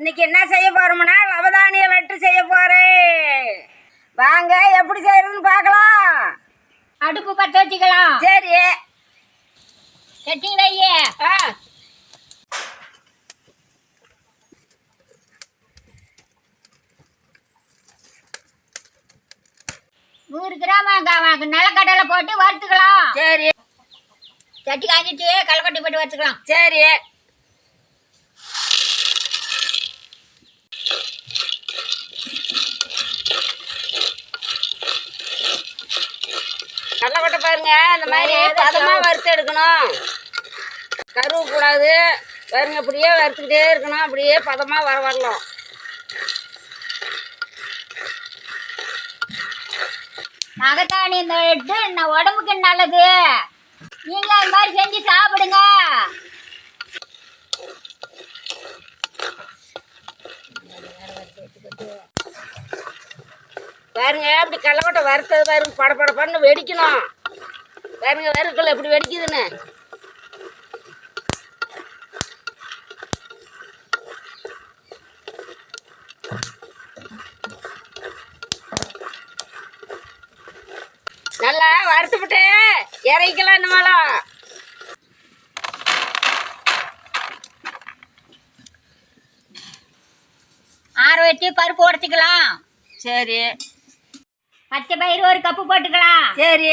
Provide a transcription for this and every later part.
இன்னைக்கு என்ன செய்ய போறோம்னா லவதானிய லட்டு செய்ய போறேன். வாங்க எப்படி செய்யறதுன்னு பார்க்கலாம். அடுப்பு பற்ற வச்சுக்கலாம். சரி. செட்டிங்களா ஐயே. நூறு கிராம் நிலக்கடலை போட்டு வறுத்துக்கலாம். சரி. சட்டி காஞ்சிட்டு களைக்கட்டி போட்டு வறுத்துக்கலாம். சரி. கடலக்கொட்டை பாருங்க இந்த மாதிரி பதமா வறுத்து எடுக்கணும். கருவு கூடாது பாருங்க அப்படியே வறுத்துக்கிட்டே இருக்கணும். அப்படியே பதமா வர வரலாம் மகத்தாணி இந்த லட்டு நான் உடம்புக்கு நல்லது? நீங்களும் அது மாதிரி செஞ்சு சாப்பிடுங்க. பாருங்க அப்படி கடலக்கொட்டை வறுத்தது பாருங்க பட பட பண்ணு வெடிக்கணும். பாருங்க வறுக்கல எப்படி வெடிக்குதுன்னு. நல்லா வறுத்துவிட்டு இறக்கலாம் இன்னமாலும் ஆற வச்சு பருப்பு உடச்சிக்கலாம். சரி. பச்சை பயிறு ஒரு கப்பு போட்டுக்கலாம். சரி.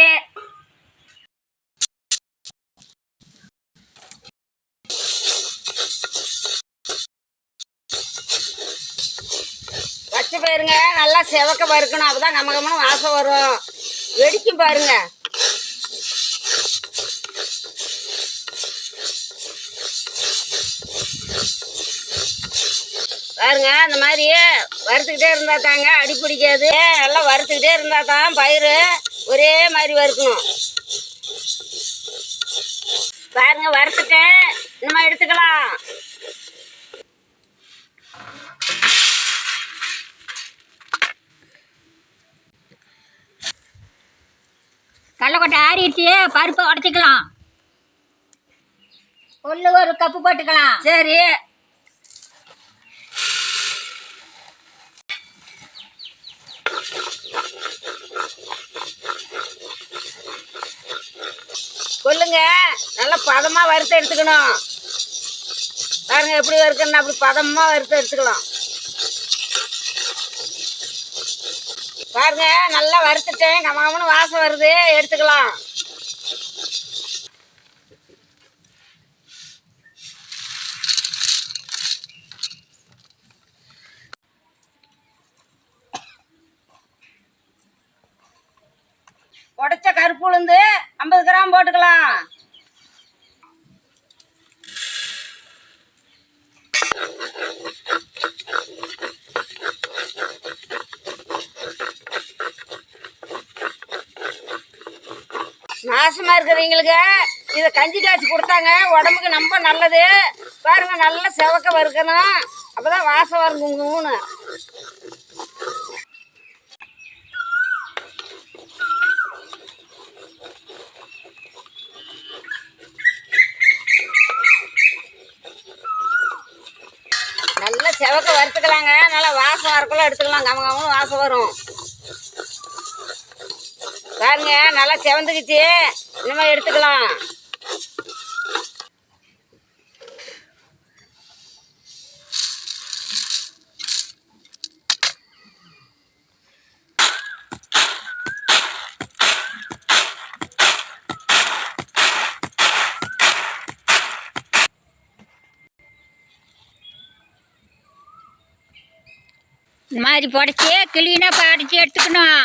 பச்சை பயிருங்க நல்லா செவக்க வறுக்கணும் அப்பதான் கம கமன்னு வாசம் வரும். வெடிக்கும் பாருங்க. பாருங்க அந்த மாதிரி வறுத்துக்கிட்டே இருந்தா தாங்க அடி பிடிக்காது. நல்லா வறுத்துக்கிட்டே இருந்தா தான் பயிர் ஒரே மாதிரி வறுக்கணும். பாருங்க வறுத்துட்டேன் நம்ம எடுத்துக்கலாம். கடலக்கொட்டை ஆறிடுச்சு பருப்பை உடச்சிக்கலாம். கொள்ளு ஒரு கப்பு போட்டுக்கலாம். சரி. கொல்லுங்க நல்லா பதமா வறுத்து எடுத்துக்கணும். பாருங்க எப்படி வறுக்கணும் அப்படி பதமா வறுத்து எடுத்துக்கலாம். பாருங்க நல்லா வறுத்துட்டேன். கமகமன்னு வாசம் வருது. எடுத்துக்கலாம். உடச்ச கருப்பு உளுந்து ஐம்பது கிராம் போட்டுக்கலாம். நாசமா இருக்கிறவங்களுக்கு இதை கஞ்சி காய்ச்சி கொடுத்தாங்க. உடம்புக்கு ரொம்ப நல்லது. பாருங்க நல்லா செவக்க வறுக்கணும். அப்பதான் வாசம் வருங்குன்னு செவக்க வறுத்துக்கலாங்க. நல்லா வாசம் வரக்குள்ள எடுத்துக்கலாம் கம கமன்னு வாசம் வரும். பாருங்க நல்லா செவந்துக்குச்சு. இனிமேல் எடுத்துக்கலாம். இந்த மாதிரி புடச்சி கிளீனாக படிச்சு எடுத்துக்கணும்.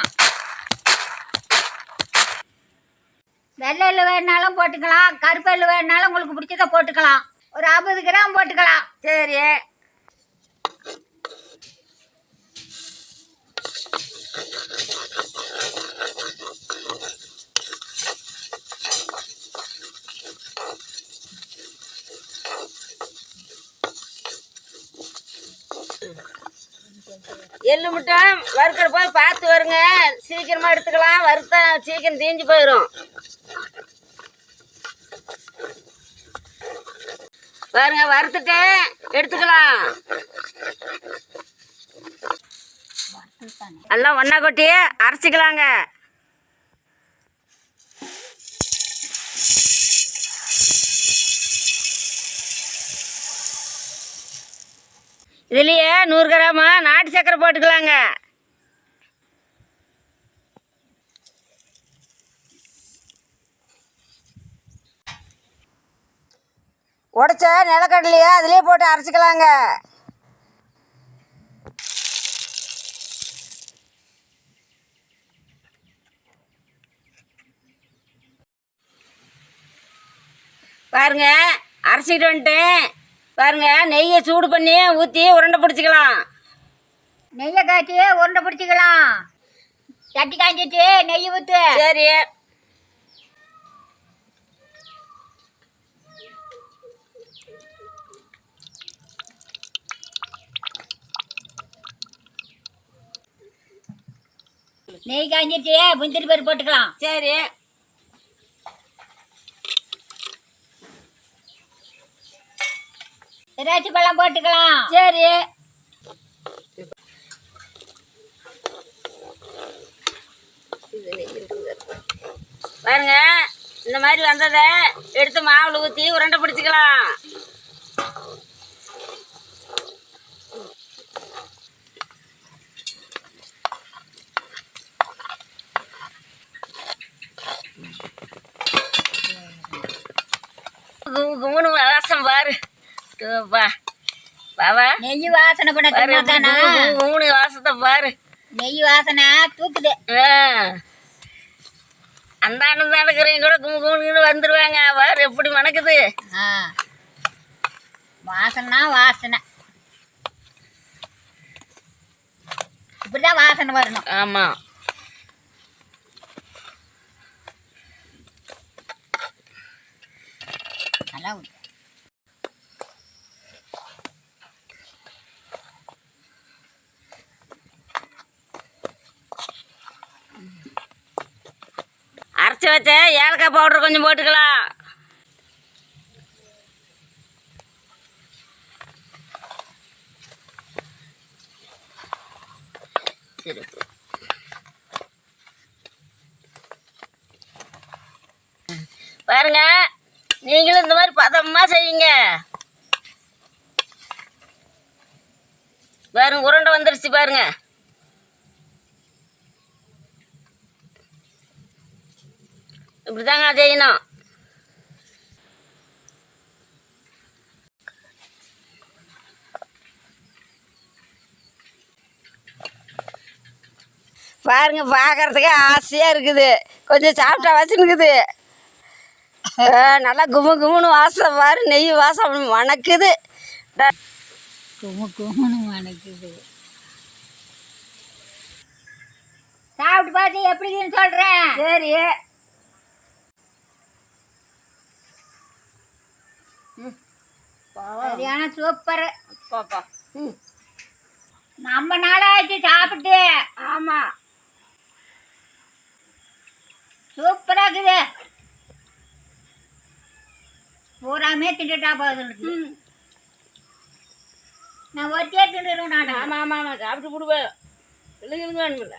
வெள்ளை எள்ளு வேணுனாலும் போட்டுக்கலாம் கருப்பு எள்ளு வேணுனாலும் உங்களுக்கு பிடிச்சதை போட்டுக்கலாம். ஒரு ஐம்பது கிராம் போட்டுக்கலாம். சரி. எள்ளு மட்டும் வறுக்கிற போய் பார்த்து வருங்க. சீக்கிரமா எடுத்துக்கலாம். வறுத்தா சீக்கிரம் தீஞ்சு போயிடும் பாருங்க வறுத்துட்டு எடுத்துக்கலாம். எல்லாம் ஒன்றா கொட்டி அரைச்சிக்கலாங்க. இதுலேயே நூறு கிராமா நாட்டு சக்கரை போட்டுக்கலாங்க. உடச்ச நிலக்கடலையே அதுலேயே போட்டு அரைச்சிக்கலாங்க. பாருங்க அரைச்சிக்கிட்டு வந்துட்டேன். பாருங்க நெய்யை சூடு பண்ணி ஊற்றி உருண்டை பிடிச்சிக்கலாம். நெய்யை காய்ச்சி உருண்டை பிடிச்சிக்கலாம். சட்டி காய்ச்சிட்டு நெய் ஊற்று சரி. நெய் காய்ச்சிட்டு முந்திரி பருப்பு போட்டுக்கலாம். சரி. திராட்சை பழம் போட்டுக்கலாம். சரி. பாருங்க இந்த மாதிரி வந்ததை எடுத்து மாவுல ஊற்றி உருண்டை பிடிச்சிக்கலாம் குமு குமுன்னு வாசம் பாரு வா. நெய் வாசனை பண்ண பாரு தானா? குமு குமுன்னு வாசத்தை பாரு. நெய் வாசனை தூக்குது. அந்த அண்ணன் நடக்கிறவங்க கூட கும்பு கும்புன்னு வந்துருவாங்க. பாரு எப்படி மணக்குது. ஆ. வாசனைனா வாசனை. இப்படிதான் வாசனை வரணும். ஆமா. நல்லா வச்ச ஏலக்காய் பவுடர் கொஞ்சம் போட்டுக்கலாம். சரி பாருங்க நீங்களும் இந்த மாதிரி பதமா செய்யுங்க. பாருங்க உருண்டை வந்துருச்சு பாருங்க. இப்படிதாங்க செய்யணும். பாருங்க பார்க்கறதுக்கே ஆசையா இருக்குது. கொஞ்சம் சாப்பிட்டா வச்சுருக்குது நல்லா குமு குமுன்னு வாசம் பாரு நெய் வாசம் மணக்குது ட- குமு குமுன்னு மணக்குது சாப்பிட்டு பார்த்து எப்படின்னு சொல்றேன். சரி. சரியான சூப்பர். பாப்பா ம். நம்ம நாளாச்சு சாப்பிட்டு. ஆமாம் சூப்பரா இருக்குது. பூராமே திண்டுட்டா போகுது நான் ஒத்தியே திண்டுறேன் நான். ஆமாம் ஆமாம் ஆமாம் சாப்பிட்டு விடுவேன் வேணுமில்ல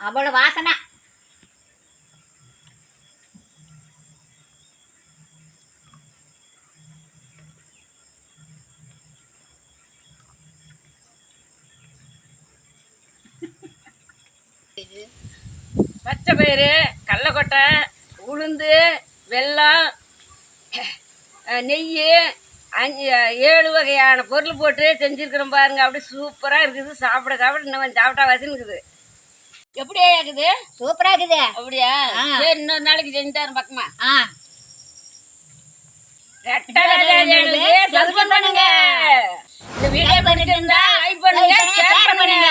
அவ்வளோ வாசனை. பச்சை பயிறு கடலக்கொட்டை உளுந்து வெல்லம் நெய் அஞ்சு ஏழு வகையான பொருள் போட்டு செஞ்சுருக்கிறோம் பாருங்க. அப்படியே சூப்பராக இருக்குது. சாப்பிட சாப்பிட இன்னும் சாப்பிட்டா வச்சுனுக்குது எப்படியா இருக்குது? சூப்பரா இருக்குது. அப்படியா. சரி இன்னொரு நாளைக்கு செஞ்சு தரேன் பக்கமா. ஆ. சப்ஸ்கிரைப் பண்ணுங்க. இந்த வீடியோ பிடிச்சிருந்தா லைக் பண்ணுங்க ஷேர் பண்ணுங்க.